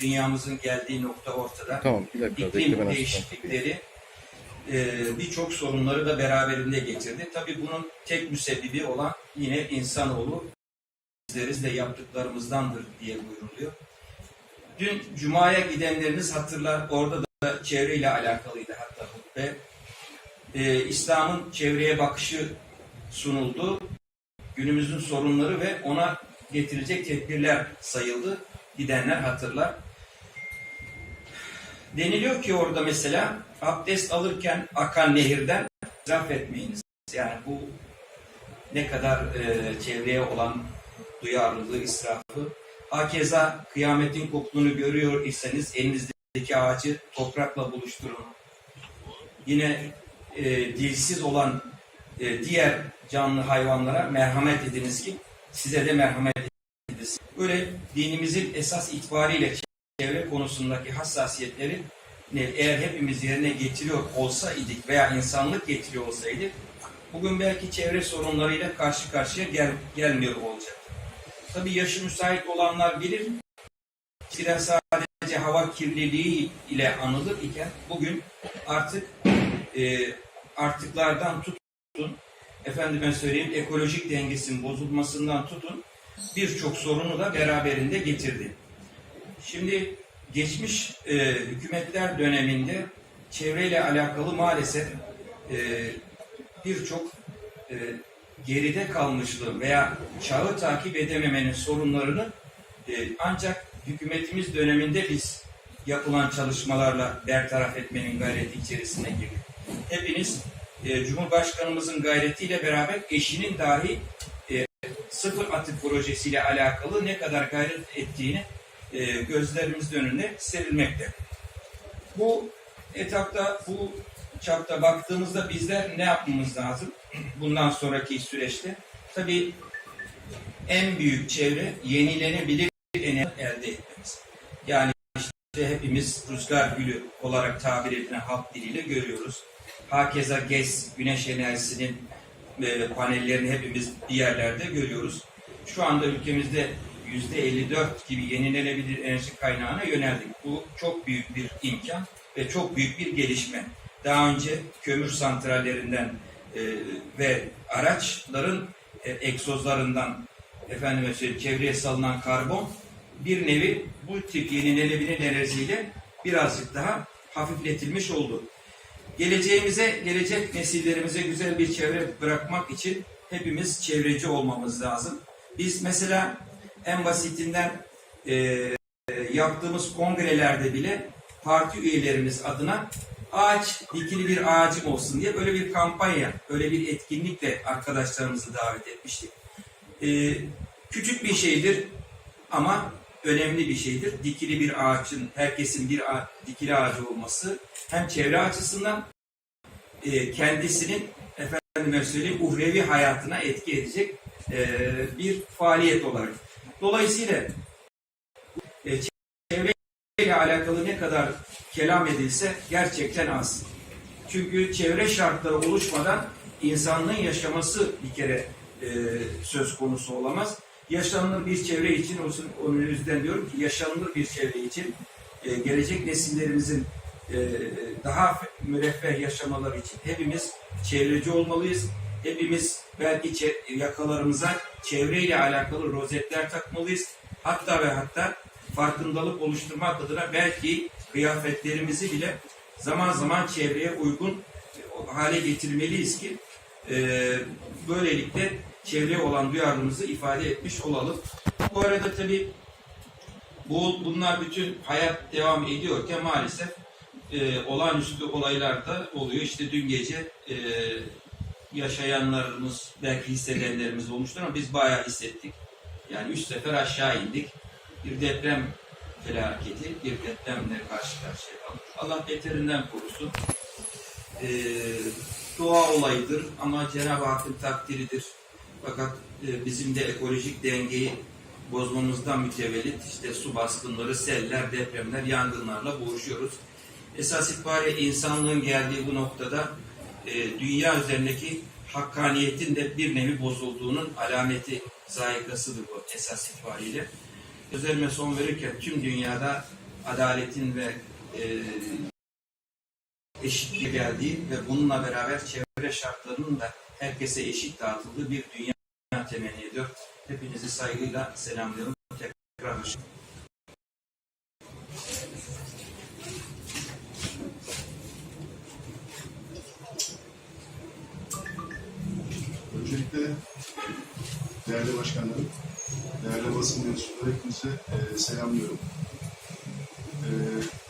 dünyamızın geldiği nokta ortada. Tamam bir dakika İklim değişiklikleri e, birçok sorunları da beraberinde getirdi. Tabii bunun tek müsebbibi olan yine insanoğlu bizleriz de yaptıklarımızdandır diye buyuruluyor. Dün Cuma'ya gidenleriniz hatırlar. Orada da çevreyle alakalıydı hatta hutbe. E, İslam'ın çevreye bakışı sunuldu. Günümüzün sorunları ve ona getirilecek tedbirler sayıldı. Gidenler hatırlar. Deniliyor ki orada mesela abdest alırken akan nehirden israf etmeyiniz. Yani bu ne kadar e, çevreye olan duyarlılığı, israfı. Hakeza kıyametin kokluğunu görüyor iseniz elinizdeki ağacı toprakla buluşturun. Yine e, dilsiz olan e, diğer canlı hayvanlara merhamet ediniz ki size de merhamet edilsin. Böyle dinimizin esas itibariyle çevre konusundaki hassasiyetleri eğer hepimiz yerine getiriyor olsa idik veya insanlık getiriyor olsaydık bugün belki çevre sorunlarıyla karşı karşıya gel, gelmiyor olacak. Tabii yaşı müsait olanlar bilir. Eskiden sadece hava kirliliği ile anılır iken bugün artık e, artıklardan tutun, efendime söyleyeyim ekolojik dengesinin bozulmasından tutun birçok sorunu da beraberinde getirdi. Şimdi geçmiş e, hükümetler döneminde çevreyle alakalı maalesef e, birçok e, geride kalmışlığı veya çağı takip edememenin sorunlarını e, ancak hükümetimiz döneminde biz yapılan çalışmalarla bertaraf etmenin gayreti içerisine girdik. Hepiniz e, Cumhurbaşkanımızın gayretiyle beraber eşinin dahi e, sıfır atık projesiyle alakalı ne kadar gayret ettiğini e, gözlerimizin önüne serilmekte. Bu etapta, bu çapta baktığımızda bizler ne yapmamız lazım bundan sonraki süreçte? Tabii en büyük çevre yenilenebilir enerji elde etmemiz. Yani işte hepimiz rüzgar gülü olarak tabir edilen halk diliyle görüyoruz. Hakeza GES, güneş enerjisinin e, panellerini hepimiz bir yerlerde görüyoruz. Şu anda ülkemizde %54 gibi yenilenebilir enerji kaynağına yöneldik. Bu çok büyük bir imkan ve çok büyük bir gelişme. Daha önce kömür santrallerinden e, ve araçların e, egzozlarından efendime söyleyeyim çevreye salınan karbon bir nevi bu tip yenilenebilir enerjiyle birazcık daha hafifletilmiş oldu. Geleceğimize, gelecek nesillerimize güzel bir çevre bırakmak için hepimiz çevreci olmamız lazım. Biz mesela en basitinden e, yaptığımız kongrelerde bile parti üyelerimiz adına ağaç, dikili bir ağacım olsun diye böyle bir kampanya, böyle bir etkinlikle arkadaşlarımızı davet etmiştik. E, küçük bir şeydir ama önemli bir şeydir. Dikili bir ağaçın, herkesin bir ağa- dikili ağacı olması hem çevre açısından e, kendisinin efendime söyleyeyim uhrevi hayatına etki edecek e, bir faaliyet olarak. Dolayısıyla e, çevreyle alakalı ne kadar kelam edilse gerçekten az. Çünkü çevre şartları oluşmadan insanlığın yaşaması bir kere e, söz konusu olamaz. Yaşanılır bir çevre için olsun, onun yüzden diyorum ki yaşanılır bir çevre için e, gelecek nesillerimizin e, daha müreffeh yaşamaları için hepimiz çevreci olmalıyız. Hepimiz belki yakalarımıza çevreyle alakalı rozetler takmalıyız. Hatta ve hatta farkındalık oluşturmak adına belki kıyafetlerimizi bile zaman zaman çevreye uygun hale getirmeliyiz ki e, böylelikle çevreye olan duyarlılığımızı ifade etmiş olalım. Bu arada tabii bu bunlar bütün hayat devam ediyorken maalesef e, olağanüstü olaylar da oluyor. İşte dün gece e, yaşayanlarımız belki hissedenlerimiz olmuştur ama biz bayağı hissettik. Yani üç sefer aşağı indik. Bir deprem felaketi, bir depremle karşı karşıya kaldık. Allah beterinden korusun. E, doğa olayıdır ama Cenab-ı Hakk'ın takdiridir. Fakat e, bizim de ekolojik dengeyi bozmamızdan mütevellit işte su baskınları, seller, depremler, yangınlarla boğuşuyoruz. Esas itibariyle insanlığın geldiği bu noktada e, dünya üzerindeki hakkaniyetin de bir nevi bozulduğunun alameti zayikasıdır bu esas itibariyle. Özelime son verirken tüm dünyada adaletin ve e, eşitliğe geldiği ve bununla beraber çevre şartlarının da herkese eşit dağıtıldığı bir dünya temenni ediyor. Hepinizi saygıyla selamlıyorum. Tekrar hoş değerli başkanlarım, değerli basın mensupları hepinize e, selamlıyorum. E,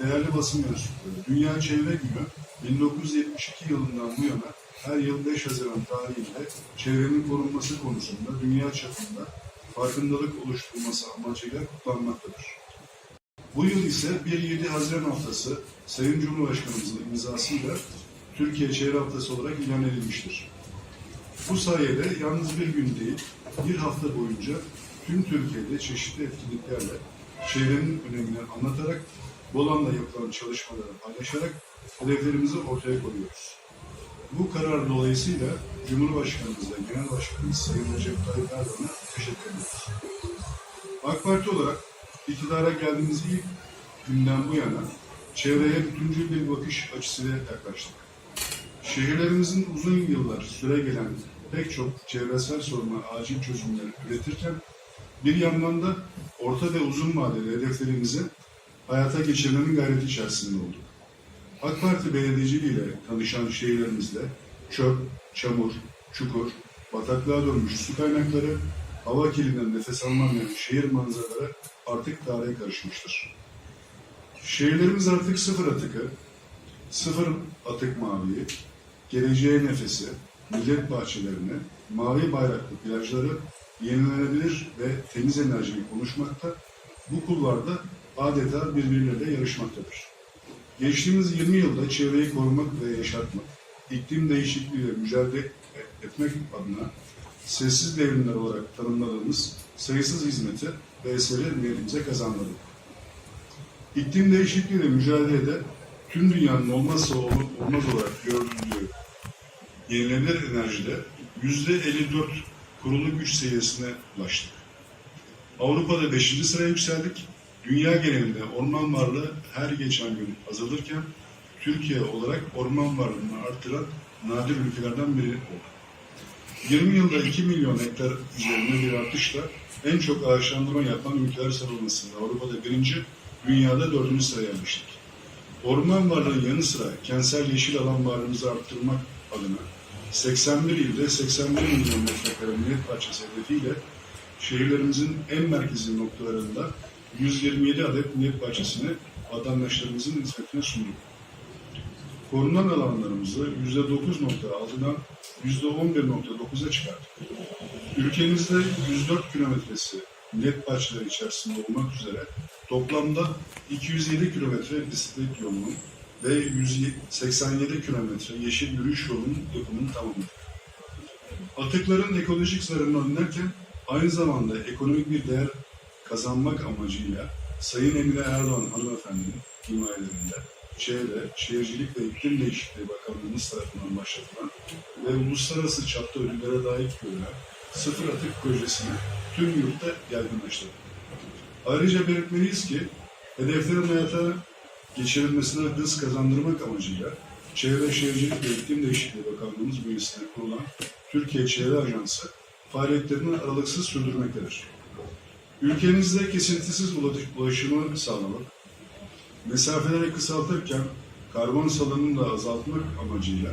değerli basın mensupları, Dünya Çevre Günü 1972 yılından bu yana her yıl 5 Haziran tarihinde çevrenin korunması konusunda dünya çapında farkındalık oluşturulması amacıyla kutlanmaktadır. Bu yıl ise 1-7 Haziran haftası Sayın Cumhurbaşkanımızın imzasıyla Türkiye Çevre Haftası olarak ilan edilmiştir. Bu sayede yalnız bir gün değil, bir hafta boyunca tüm Türkiye'de çeşitli etkinliklerle çevrenin önemini anlatarak, Bolan'la yapılan çalışmaları paylaşarak hedeflerimizi ortaya koyuyoruz. Bu karar dolayısıyla Cumhurbaşkanımız ve Genel Başkanımız Sayın Recep Tayyip Erdoğan'a teşekkür ediyoruz. AK Parti olarak iktidara geldiğimiz ilk günden bu yana çevreye bütüncül bir bakış açısıyla yaklaştık. Şehirlerimizin uzun yıllar süre gelen pek çok çevresel soruna acil çözümler üretirken bir yandan da orta ve uzun vadeli hedeflerimizi hayata geçirmenin gayreti içerisinde olduk. AK Parti belediyeciliğiyle tanışan şehirlerimizde çöp, çamur, çukur, bataklığa dönmüş su kaynakları, hava kirliliğinden nefes alınamayan şehir manzaraları artık tarihe karışmıştır. Şehirlerimiz artık sıfır atıkı, sıfır atık maviyi, geleceğe nefesi, millet bahçelerini, mavi bayraklı plajları, yenilenebilir ve temiz enerjiyi konuşmakta, bu kulvarda adeta birbirleriyle yarışmaktadır. Geçtiğimiz 20 yılda çevreyi korumak ve yaşatmak, iklim değişikliğiyle mücadele etmek adına sessiz devrimler olarak tanımladığımız sayısız hizmeti ve eseri milletimize kazandırdık. İklim değişikliğiyle mücadelede tüm dünyanın olmazsa olmaz olarak gördüğü yenilenebilir enerjide yüzde 54 kurulu güç seviyesine ulaştık. Avrupa'da 5. sıraya yükseldik. Dünya genelinde orman varlığı her geçen gün azalırken Türkiye olarak orman varlığını artıran nadir ülkelerden biri oldu. 20 yılda 2 milyon hektar üzerinde bir artışla en çok ağaçlandırma yapan ülkeler sıralamasında Avrupa'da birinci, dünyada dördüncü sıraya yerleştik. Orman varlığı yanı sıra kentsel yeşil alan varlığımızı arttırmak adına 81 ilde 81 milyon metrekare millet bahçesi hedefiyle şehirlerimizin en merkezi noktalarında 127 adet millet bahçesini vatandaşlarımızın hizmetine sunduk. Korunan alanlarımızı %9.6'dan %11.9'a çıkarttık. Ülkemizde 104 kilometresi millet bahçeleri içerisinde olmak üzere toplamda 207 kilometre bisiklet yolunun ve 187 kilometre yeşil yürüyüş yolunun yapımını tamamladık. Atıkların ekolojik zararını önlerken aynı zamanda ekonomik bir değer kazanmak amacıyla Sayın Emine Erdoğan hanımefendinin himayelerinde Çevre, Şehircilik ve İklim Değişikliği Bakanlığımız tarafından başlatılan ve uluslararası çapta ödüllere layık görülen sıfır atık projesini tüm yurtta yaygınlaştırdık. Ayrıca belirtmeliyiz ki hedeflerin hayata geçirilmesine hız kazandırmak amacıyla Çevre Şehircilik ve İklim Değişikliği Bakanlığımız bünyesinde kurulan Türkiye Çevre Ajansı faaliyetlerini aralıksız sürdürmektedir. Ülkemizde kesintisiz ulaşımı sağlamak, mesafeleri kısaltırken karbon salınımını da azaltmak amacıyla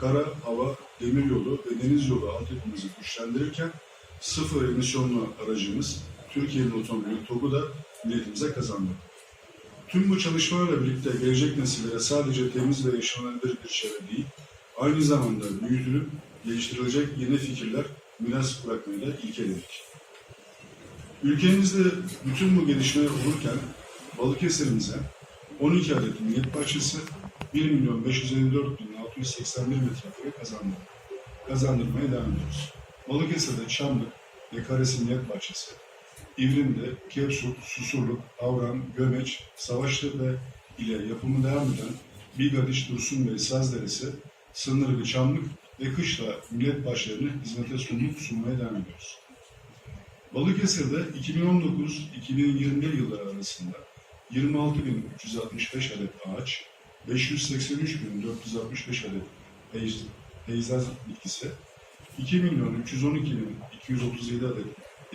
kara, hava, demiryolu ve deniz yolu altyapımızı güçlendirirken sıfır emisyonlu aracımız Türkiye'nin otomobili TOG'u da milletimize kazandı. Tüm bu çalışmalarla birlikte gelecek nesillere sadece temiz ve yaşanabilir bir çevre değil, aynı zamanda büyütülüp geliştirilecek yeni fikirler miras bırakmayı da ilkeledik. Ülkemizde bütün bu gelişmeler olurken Balıkesir'imize 12 adet millet bahçesi 1 milyon 554 bin 681 metrekare kazandı. Kazandırmaya devam ediyoruz. Balıkesir'de Çamlık ve Karesi Millet Bahçesi, İvrim'de Kepsut, Susurluk, Avran, Gömeç, Savaştepe ile yapımı devam eden Bigadiş, Dursun Bey, Sazderesi, Sınırlı Çamlık ve Kışla millet bahçelerini hizmete sunduk, sunmaya devam ediyoruz. Balıkesir'de 2019-2021 yılları arasında 26.365 adet ağaç, 583.465 adet peyz, peyzaj bitkisi, 2.312.237 adet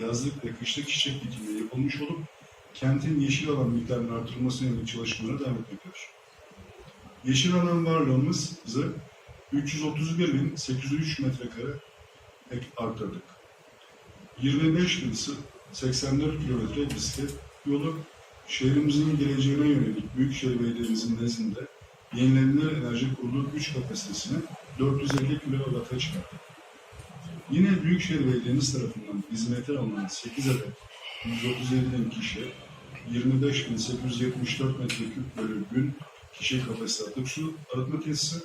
yazlık ve kışlık çiçek dikimi yapılmış olup kentin yeşil alan miktarının artırılmasına yönelik çalışmalara devam etmektedir. Yeşil alan varlığımızı 331.803 metrekare ek arttırdık. 25.084 kilometre bisiklet yolu, şehrimizin geleceğine yönelik Büyükşehir Belediye'mizin nezdinde yenilenebilir enerji kurulu güç kapasitesini 450 kW'a çıkarttık. Yine Büyükşehir Belediye'miz tarafından hizmete alınan 8 adet 137 bin kişi, 25.874 metreküp bölü gün kişi kapasite atık su arıtma tesisi,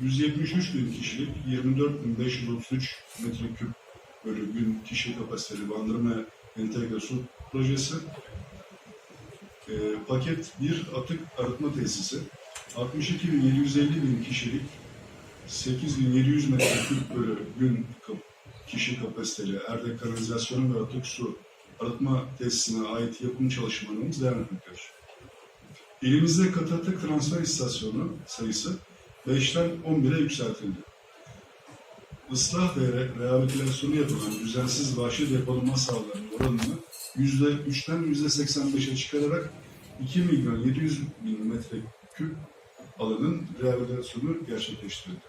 173 bin kişilik 24.533 metreküp bölü gün kişi kapasiteli bandırma entegre su projesi, e, paket bir atık arıtma tesisi, 62.750 bin kişilik 8700 metreküp bölü gün kişi kapasiteli Erdek Kanalizasyonu ve Atık Su Arıtma Tesisine ait yapım çalışmalarımız devam etmektedir. İlimizde katı atık transfer istasyonu sayısı 5'ten 11'e yükseltildi. Islah ve re- rehabilitasyonu yapılan düzensiz vahşi depolama sahalarının oranını %3'ten %85'e çıkararak 2 milyon 700 bin metreküp alanın rehabilitasyonu gerçekleştirildi.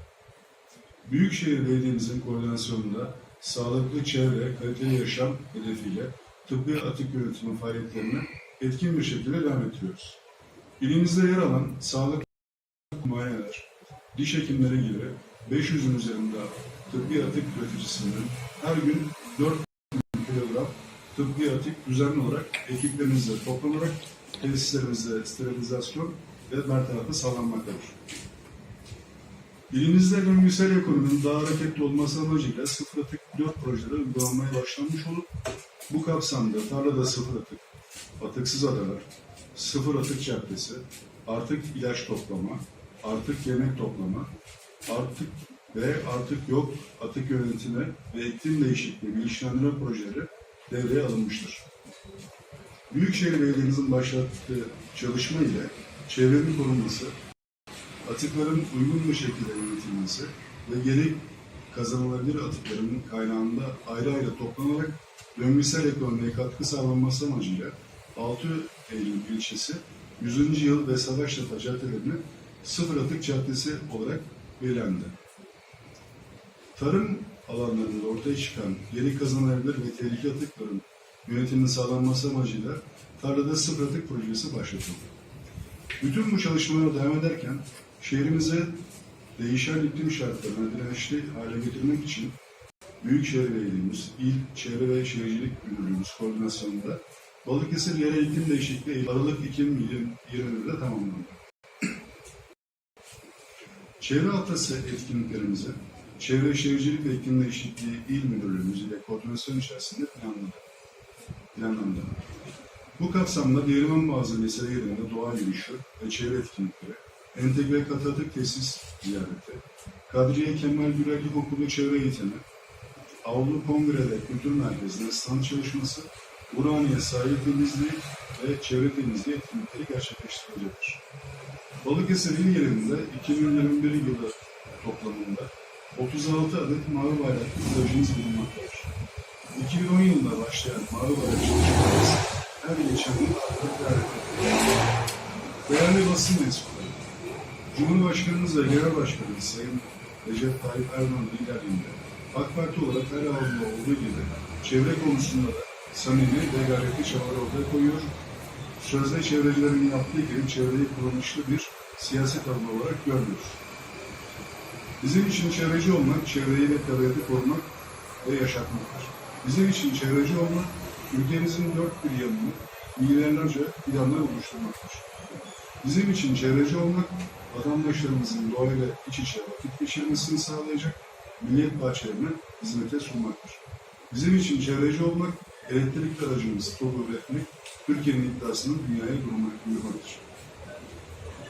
Büyükşehir Belediye'mizin koordinasyonunda sağlıklı çevre, kaliteli yaşam hedefiyle tıbbi atık yönetimi faaliyetlerini etkin bir şekilde devam ettiriyoruz. İlimizde yer alan sağlık muayeneler, diş hekimleri gibi 500'ün üzerinde tıbbi atık üreticisinin her gün 4 kilogram tıbbi atık düzenli olarak ekiplerimizle toplanarak tesislerimizde sterilizasyon ve bertarafı sağlanmaktadır. İlimizde döngüsel ekonominin daha hareketli olması amacıyla sıfır atık pilot projeleri uygulanmaya başlanmış olup bu kapsamda tarlada sıfır atık, atıksız adalar, sıfır atık caddesi, artık ilaç toplama, artık yemek toplama, artık ve artık yok atık yönetimi ve iklim değişikliği bilinçlendirme projeleri devreye alınmıştır. Büyükşehir Belediye'mizin başlattığı çalışma ile çevrenin korunması, atıkların uygun bir şekilde yönetilmesi ve geri kazanılabilir atıkların kaynağında ayrı ayrı toplanarak döngüsel ekonomiye katkı sağlanması amacıyla 6 Eylül ilçesi 100. yıl ve Savaştepe caddelerini sıfır atık caddesi olarak belirlendi. Tarım alanlarında ortaya çıkan geri kazanılabilir ve tehlikeli atıkların yönetiminin sağlanması amacıyla tarlada sıfır atık projesi başlatıldı. Bütün bu çalışmalara devam ederken şehrimize değişen iklim şartlarına dirençli hale getirmek için Büyükşehir Belediye'miz, İl Çevre ve Şehircilik Müdürlüğümüz koordinasyonunda Balıkesir Yerel İklim Değişikliği Aralık 2021'de tamamlandı. Çevre Haftası etkinliklerimizi Çevre Şehircilik ve İklim Değişikliği İl Müdürlüğümüz ile koordinasyon içerisinde planladı. planlandı. Bu kapsamda Değirmen Malzemesi yerinde doğa yürüyüşü ve çevre etkinlikleri, entegre katı atık tesis ziyareti, Kadriye Kemal Gürel İlkokulu çevre eğitimi, Avlu Kongre ve Kültür Merkezi'nde stand çalışması, Burhaniye sahil temizliği ve çevre temizliği etkinlikleri gerçekleştirilecektir. Balıkesir il yerinde 2021 yılı toplamında 36 adet mavi bayraklı projemiz bulunmaktadır. 2010 yılında başlayan mavi bayrak çalışmalarımız her geçen edilir. Değerli basın mensupları, Cumhurbaşkanımız ve Genel Başkanımız Sayın Recep Tayyip Erdoğan liderliğinde AK Parti olarak her alanda olduğu gibi çevre konusunda da samimi ve gayretli çabalar ortaya koyuyor. Sözde çevrecilerin yaptığı gibi çevreyi kullanışlı bir siyaset alanı olarak görmüyoruz. Bizim için çevreci olmak, çevreyi ve tabiatı korumak ve yaşatmaktır. Bizim için çevreci olmak, ülkemizin dört bir yanını milyarlarca planlar oluşturmaktır. Bizim için çevreci olmak, vatandaşlarımızın doğayla iç içe vakit geçirmesini sağlayacak millet bahçelerini hizmete sunmaktır. Bizim için çevreci olmak, elektrikli aracımızı TOG'u üretmek, Türkiye'nin iddiasını dünyaya duyurmak- duyurmaktır.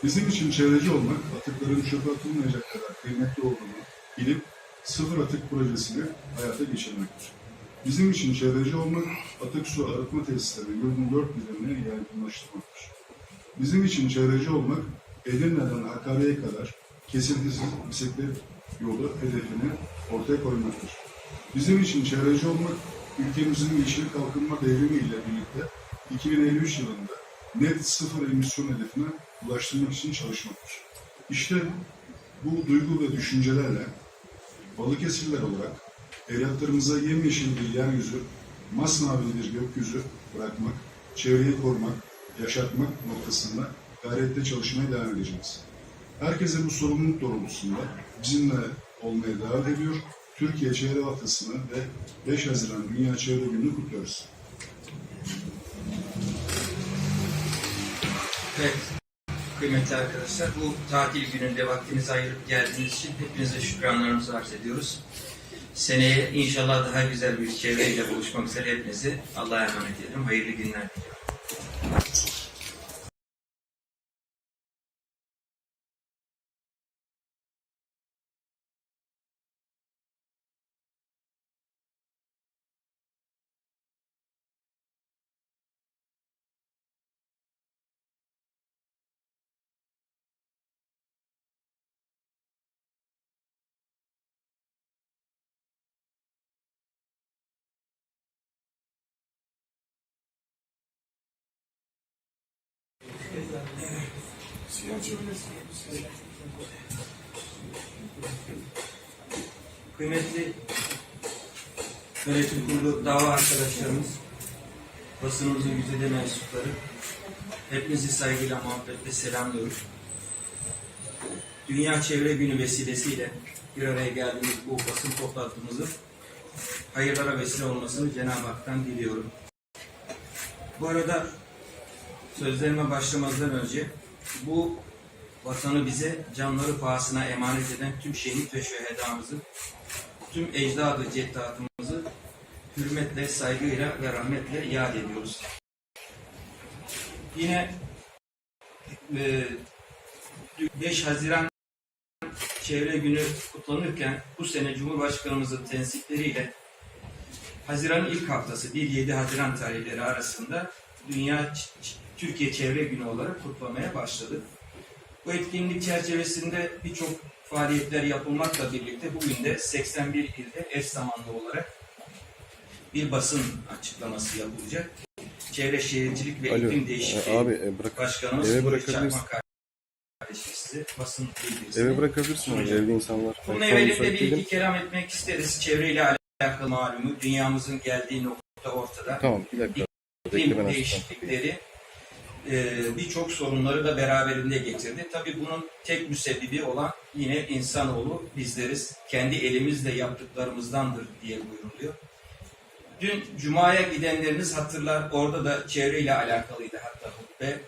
Bizim için çevreci olmak, atıkların çöpe atılmayacak kadar kıymetli olduğunu bilip sıfır atık projesini hayata geçirmektir. Bizim için çevreci olmak, atık su arıtma tesisleri yurdun dört bir yanına yaygınlaştırmaktır. Bizim için çevreci olmak, Edirne'den Hakkari'ye kadar kesintisiz bisiklet yolu hedefini ortaya koymaktır. Bizim için çevreci olmak, ülkemizin yeşil kalkınma devrimi ile birlikte 2053 yılında net sıfır emisyon hedefine ulaştırmak için çalışmaktır. İşte bu duygu ve düşüncelerle Balıkesirler olarak evlatlarımıza yemyeşil bir yeryüzü, masmavi bir gökyüzü bırakmak, çevreyi korumak, yaşatmak noktasında gayretle çalışmaya devam edeceğiz. Herkese bu sorumluluk doğrultusunda bizimle olmaya davet ediyor. Türkiye Çevre Haftası'nı ve 5 Haziran Dünya Çevre Günü'nü kutluyoruz. Evet. Kıymetli arkadaşlar, bu tatil gününde vaktinizi ayırıp geldiğiniz için hepinize şükranlarımızı arz ediyoruz. Seneye inşallah daha güzel bir çevreyle buluşmak üzere hepinizi Allah'a emanet ediyorum. Hayırlı günler diliyorum. Kıymetli yönetim kurulu dava arkadaşlarımız, basınımızın güzide mensupları, hepinizi saygıyla, muhabbetle selamlıyorum. Dünya Çevre Günü vesilesiyle bir araya geldiğimiz bu basın toplantımızın hayırlara vesile olmasını Cenab-ı Hak'tan diliyorum. Bu arada sözlerime başlamazdan önce bu vatanı bize canları pahasına emanet eden tüm şehit ve şühedamızı, tüm ecdadı ceddadımızı hürmetle, saygıyla ve rahmetle yad ediyoruz. Yine e, 5 Haziran Çevre Günü kutlanırken bu sene Cumhurbaşkanımızın tensipleriyle Haziran'ın ilk haftası 1-7 Haziran tarihleri arasında Dünya Türkiye Çevre Günü olarak kutlamaya başladık. Bu etkinlik çerçevesinde birçok faaliyetler yapılmakla birlikte bugün de 81 ilde eş zamanlı olarak bir basın açıklaması yapılacak. Çevre Şehircilik ve Alo, İklim e, Değişikliği abi e, bırak. Başkanımız eve bırakabilirsin. Çakmak kardeşi size basın bildirisi. Eve bırakabilirsin abi, sunacak. evde insanlar. Bunun evvelinde bir iki kelam etmek isteriz. Çevreyle alakalı malumu. Dünyamızın geldiği nokta ortada. Tamam bir dakika. İklim değişiklikleri e, birçok sorunları da beraberinde getirdi. Tabii bunun tek müsebbibi olan yine insanoğlu bizleriz. Kendi elimizle yaptıklarımızdandır diye buyuruluyor. Dün Cuma'ya gidenleriniz hatırlar. Orada da çevreyle alakalıydı hatta hutbe.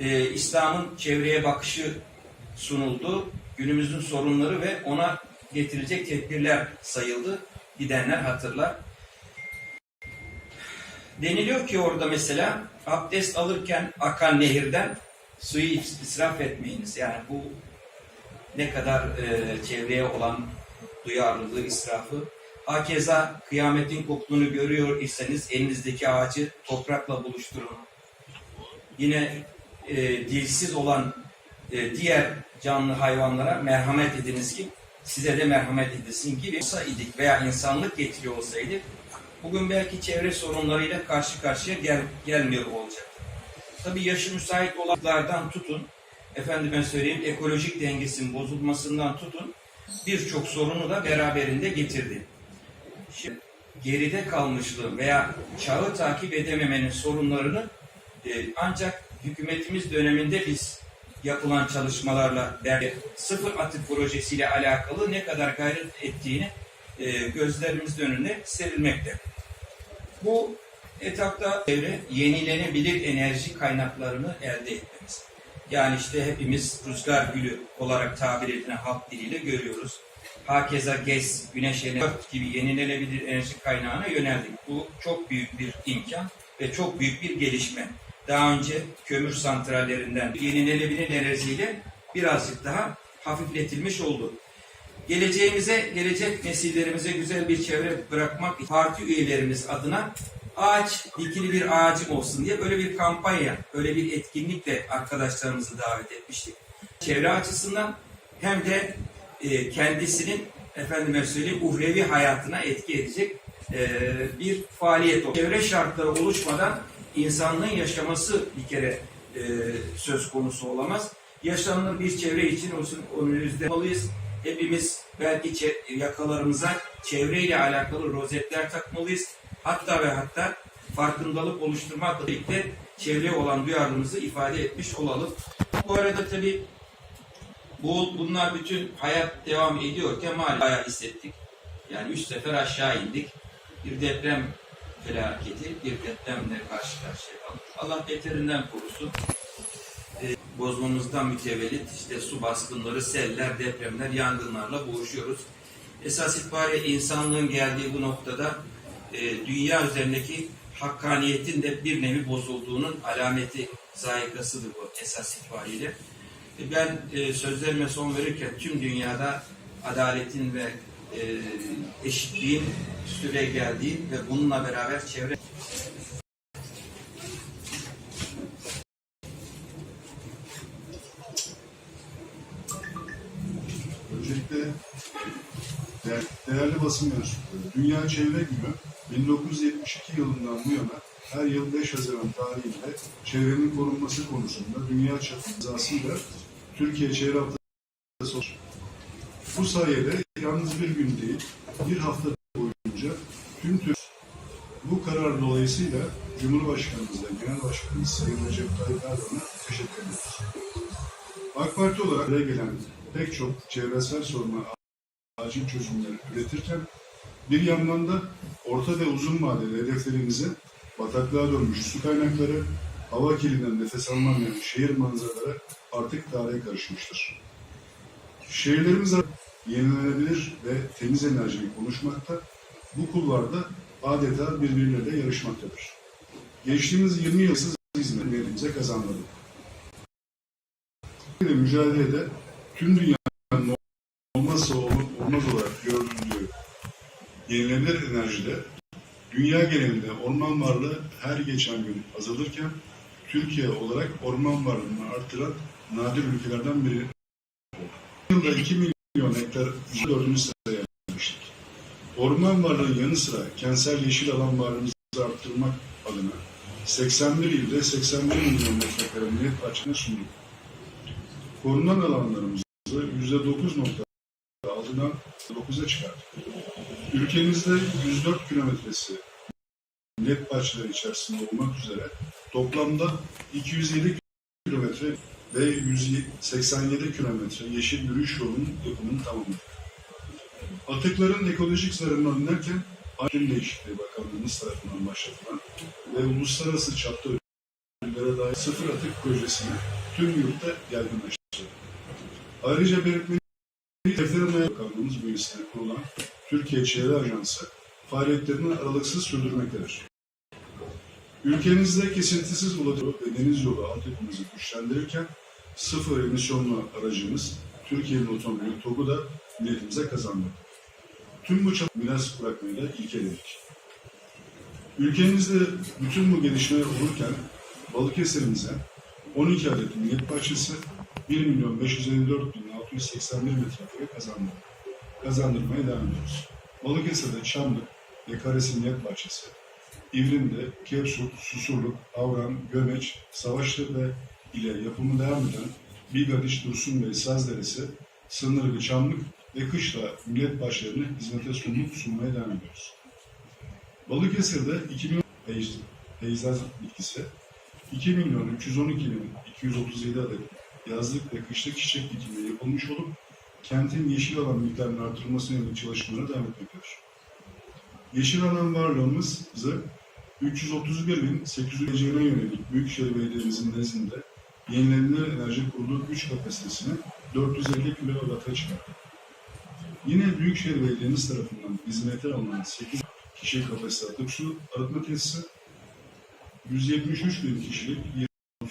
E, İslam'ın çevreye bakışı sunuldu. Günümüzün sorunları ve ona getirilecek tedbirler sayıldı. Gidenler hatırlar. Deniliyor ki orada mesela abdest alırken akan nehirden suyu israf etmeyiniz. Yani bu ne kadar e, çevreye olan duyarlılığı, israfı. Hakeza kıyametin kokluğunu görüyor iseniz elinizdeki ağacı toprakla buluşturun. Yine e, dilsiz olan e, diğer canlı hayvanlara merhamet ediniz ki size de merhamet edilsin gibi olsa idik veya insanlık getiriyor olsaydık bugün belki çevre sorunlarıyla karşı karşıya gel, gelmiyor olacak. Tabii yaşı müsait olanlardan tutun, efendime söyleyeyim ekolojik dengesinin bozulmasından tutun birçok sorunu da beraberinde getirdi. Şimdi geride kalmışlığı veya çağı takip edememenin sorunlarını e, ancak hükümetimiz döneminde biz yapılan çalışmalarla belki sıfır atık projesiyle alakalı ne kadar gayret ettiğini e, gözlerimizin önüne serilmekte. Bu etapta çevre yenilenebilir enerji kaynaklarını elde etmemiz. Yani işte hepimiz rüzgar gülü olarak tabir edilen halk diliyle görüyoruz. Hakeza GES, güneş enerji gibi yenilenebilir enerji kaynağına yöneldik. Bu çok büyük bir imkan ve çok büyük bir gelişme. Daha önce kömür santrallerinden yenilenebilir enerjiyle birazcık daha hafifletilmiş oldu. Geleceğimize, gelecek nesillerimize güzel bir çevre bırakmak parti üyelerimiz adına ağaç, dikili bir ağacım olsun diye böyle bir kampanya, böyle bir etkinlikle arkadaşlarımızı davet etmiştik. Çevre açısından hem de e, kendisinin efendime söyleyeyim uhrevi hayatına etki edecek e, bir faaliyet o. Çevre şartları oluşmadan insanlığın yaşaması bir kere e, söz konusu olamaz. Yaşanılır bir çevre için olsun önümüzde olmalıyız. Hepimiz belki yakalarımıza çevreyle alakalı rozetler takmalıyız. Hatta ve hatta farkındalık oluşturmakla birlikte çevreye olan duyarlılığımızı ifade etmiş olalım. Bu arada tabii bu bunlar bütün hayat devam ediyorken bayağı hissettik. Yani üç sefer aşağı indik. Bir deprem felaketi, bir depremle karşı karşıya kaldık. Allah beterinden korusun. Bozmamızdan mütevellit işte su baskınları, seller, depremler, yangınlarla boğuşuyoruz. Esas itibariyle insanlığın geldiği bu noktada e, dünya üzerindeki hakkaniyetin de bir nevi bozulduğunun alameti, zayikasıdır bu esas itibariyle. E, Ben e, sözlerime son verirken tüm dünyada adaletin ve e, eşitliğin süre geldiği ve bununla beraber çevre Öncelikle değer- basın mensupları, Dünya Çevre Günü 1972 yılından bu yana her yıl 5 Haziran tarihinde çevrenin korunması konusunda dünya çapında Türkiye Çevre Haftası. Bu sayede yalnız bir gün değil, bir hafta boyunca tüm Türk bu karar dolayısıyla Cumhurbaşkanımıza, Genel Başkanımız Sayın Recep Tayyip Erdoğan'a teşekkür ediyoruz. AK Parti olarak gelen pek çok çevresel soruna acil çözümler üretirken bir yandan da orta ve uzun vadeli hedeflerimize bataklığa dönmüş su kaynakları, hava kirliliğinden nefes alınamayan şehir manzaraları artık tarihe karışmıştır. Şehirlerimiz yenilenebilir ve temiz enerjiyi konuşmakta, bu kulvarda adeta birbirleriyle yarışmaktadır. Geçtiğimiz 20 yılsız hizmetlerimize kazandırdık. Mücadelede tüm dünyanın yenilenebilir enerjide dünya genelinde orman varlığı her geçen gün azalırken Türkiye olarak orman varlığını artıran nadir ülkelerden biri oldu. Yılda 2 milyon hektar 4. sıraya gelmiştik. Orman varlığının yanı sıra kentsel yeşil alan varlığımızı arttırmak adına 81 ilde 81 milyon metrekare millet bahçene sunduk. Korunan alanlarımızı %9.6'dan 9'a çıkarttık. Ülkemizde 104 kilometresi millet bahçeleri içerisinde olmak üzere toplamda 207 kilometre ve 187 kilometre yeşil yürüyüş yolunun yapımını tamamladık. Atıkların ekolojik zararını önlerken Aydın Değişikliği Bakanlığımız tarafından başlatılan ve uluslararası çapta ödüllere dair sıfır atık projesini tüm yurtta yaygınlaştırdı. Ayrıca belirtmeli Defterine Bakanlığımız bünyesinde kurulan Türkiye Çevre Ajansı faaliyetlerini aralıksız sürdürmektedir. Ülkemizde kesintisiz ulaşım ve deniz yolu altyapımızı güçlendirirken sıfır emisyonlu aracımız Türkiye'nin otomobili TOG'u da milletimize kazandı. Tüm bu çaba miras bırakmayı da ilk edildik. Ülkemizde bütün bu gelişmeler olurken Balıkesir'imize 12 adet millet bahçesi 1 milyon 554 bin 681 metrekare kazandı. Kazandırmaya devam ediyoruz. Balıkesir'de Çamlık ve Karesi Millet Bahçesi, İvrin'de Kevsut, Susurluk, Avran, Gömeç, Savaşlı ve ile yapımı devam eden Bigadiş, Dursun ve Sazderesi, Sınırlı Çamlık ve Kışla millet bahçelerini hizmete sunduk, sunmaya devam ediyoruz. Balıkesir'de 2 milyon peyz- peyzaj bitkisi, 2 milyon 312 bin 237 adet yazlık ve kışlık çiçek dikimi yapılmış olup kentin yeşil alan miktarının artırılmasına yönelik çalışmalara devam etmektedir. Yeşil alan varlığımızı 331.800 geleceğine yönelik Büyükşehir Belediye'mizin nezdinde yenilenebilir enerji kurulu güç kapasitesini 450 kW'a çıkarttık. Yine Büyükşehir Belediye'miz tarafından hizmete alınan 8 kişi kapasite atık su arıtma tesisi 173 bin kişilik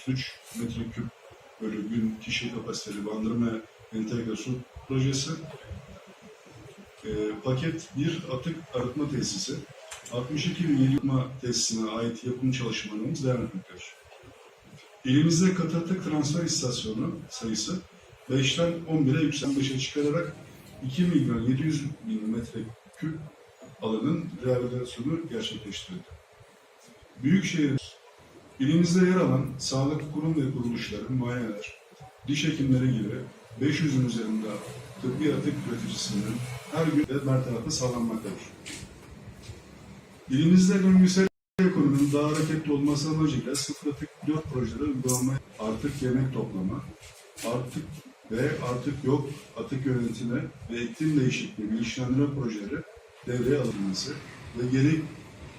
23 metreküp bölü gün kişi kapasiteli bandırma entegre su projesi e, paket bir atık arıtma tesisi, 62 bin yıkma tesisine ait yapım çalışmalarımız devam etmektedir. İlimizde katı atık transfer istasyonu sayısı 5'ten 11'e yükselmişe çıkararak 2 milyon 700 bin metreküp alanın rehabilitasyonu gerçekleştirildi. Büyükşehir ilimizde yer alan sağlık kurum ve kuruluşları, muayeneler, diş hekimleri gibi 500'ün üzerinde tıbbi atık üreticisinin her gün de bertarafı sağlanmaktadır. İlimizde döngüsel ekonominin daha hareketli olması amacıyla sıfır atık pilot projeleri uygulanmaya artık yemek toplama, artık ve artık yok atık yönetimi ve iklim değişikliği bilinçlendirme projeleri devreye alınması ve geri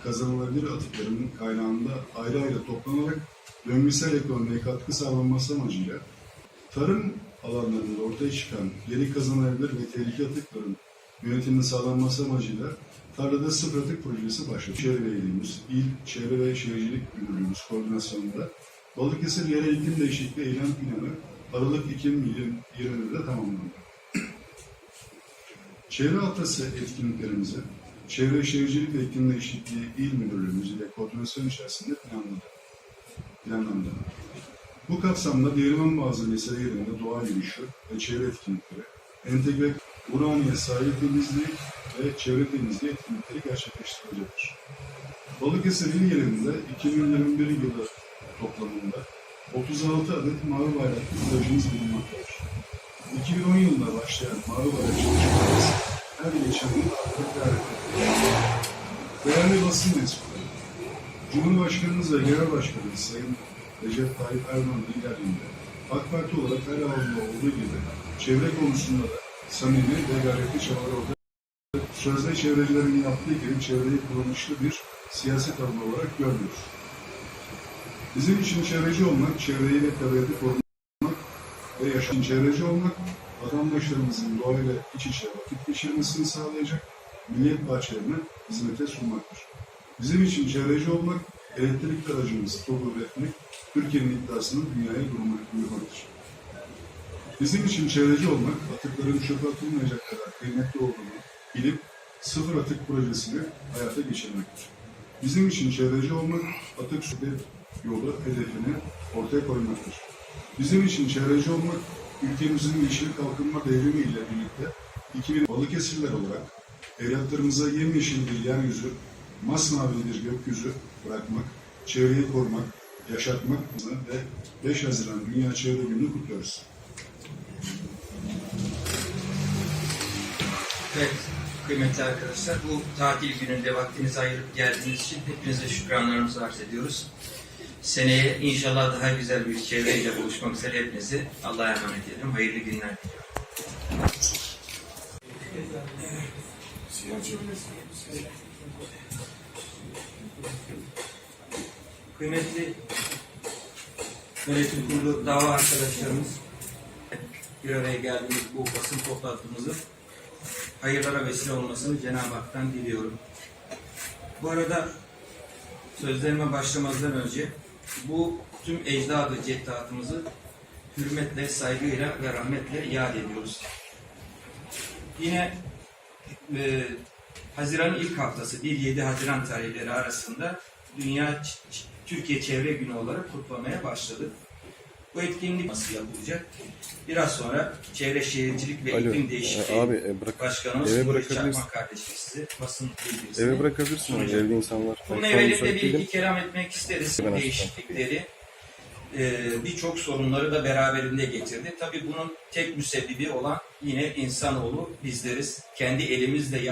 kazanılabilir atıkların kaynağında ayrı ayrı toplanarak döngüsel ekonomiye katkı sağlanması amacıyla tarım alanlarında ortaya çıkan geri kazanılabilir ve tehlike atıkların yönetiminin sağlanması amacıyla tarlada sıfır atık projesi başladı. Çevre Belediye'miz, İl Çevre ve Şehircilik Müdürlüğümüz koordinasyonunda Balıkesir Yerel İklim Değişikliği Eylem Planı Aralık 2020'de tamamlandı. Çevre haftası etkinliklerimizi Çevre Şehircilik ve İklim Değişikliği İl Müdürlüğümüz ile koordinasyon içerisinde planladı. planlandı. Bu kapsamda Değirmen Boğazı meselelerinde doğa yürüyüşü ve çevre etkinlikleri, entegre Uraniye sahil temizliği ve çevre temizliği etkinlikleri gerçekleştirilecektir. Balıkesir il yerinde 2021 yılı toplamında 36 adet mavi bayraklı projemiz bulunmaktadır. 2010 yılında başlayan mavi bayrak çalışmalarımız her geçen. Değerli basın mensupları, Cumhurbaşkanımız ve Genel Başkanımız Sayın Recep Tayyip Erdoğan liderliğinde AK Parti olarak her alanda olduğu gibi çevre konusunda da samimi ve gayretli çabalar ortaya sözde çevrecilerin yaptığı gibi çevreyi kullanışlı bir siyaset alanı olarak görmüyoruz. Bizim için çevreci olmak, çevreyi ve tabiatı korumak ve yaşam çevreci olmak, vatandaşlarımızın doğayla iç içe vakit geçirmesini sağlayacak milliyet bahçelerine hizmete sunmaktır. Bizim için çevreci olmak, elektrikli aracımızı TOG'u üretmek, Türkiye'nin iddiasını dünyaya duyurmak- duyurmaktır. Bizim için çevreci olmak, atıkların çöpe atılmayacak kadar kıymetli olduğunu bilip sıfır atık projesini hayata geçirmektir. Bizim için çevreci olmak, atık süre yolu hedefini ortaya koymaktır. Bizim için çevreci olmak, ülkemizin yeşil kalkınma devrimi ile birlikte 2000 Balıkesirler olarak evlatlarımıza yemyeşil bir yeryüzü, masmavi bir gökyüzü bırakmak, çevreyi korumak, yaşatmak ve 5 Haziran Dünya Çevre Günü'nü kutluyoruz. Evet kıymetli arkadaşlar bu tatil gününde vaktinizi ayırıp geldiğiniz için hepinize şükranlarımızı arz ediyoruz. Seneye inşallah daha güzel bir çevreyle buluşmak üzere hepinizi Allah'a emanet ediyorum. Hayırlı günler diliyorum. Kıymetli yönetim kurulu dava arkadaşlarımız bir araya geldiğimiz bu basın toplantımızı hayırlara vesile olmasını Cenab-ı Hak'tan diliyorum. Bu arada sözlerime başlamazdan önce bu tüm ecdadı ceddatımızı hürmetle, saygıyla ve rahmetle yad ediyoruz. Yine e, Haziran ilk haftası 1-7 Haziran tarihleri arasında Dünya Türkiye Çevre Günü olarak kutlamaya başladık. Bu etkinlik nasıl yapılacak? Biraz sonra Çevre Şehircilik ve Alo, İklim e, Değişikliği abi e, bırak. Başkanımız Eve bırakabilirsin. Çakmak kardeşimiz size basın bildirisini Eve bırakabilirsin abi, sunacak. evde insanlar. Bunun Ben şu an evvelinde bir iki kelam etmek isteriz. Ben açtım. Değişiklikleri e, birçok sorunları da beraberinde getirdi. Tabii bunun tek müsebbibi olan yine insanoğlu bizleriz. Kendi elimizle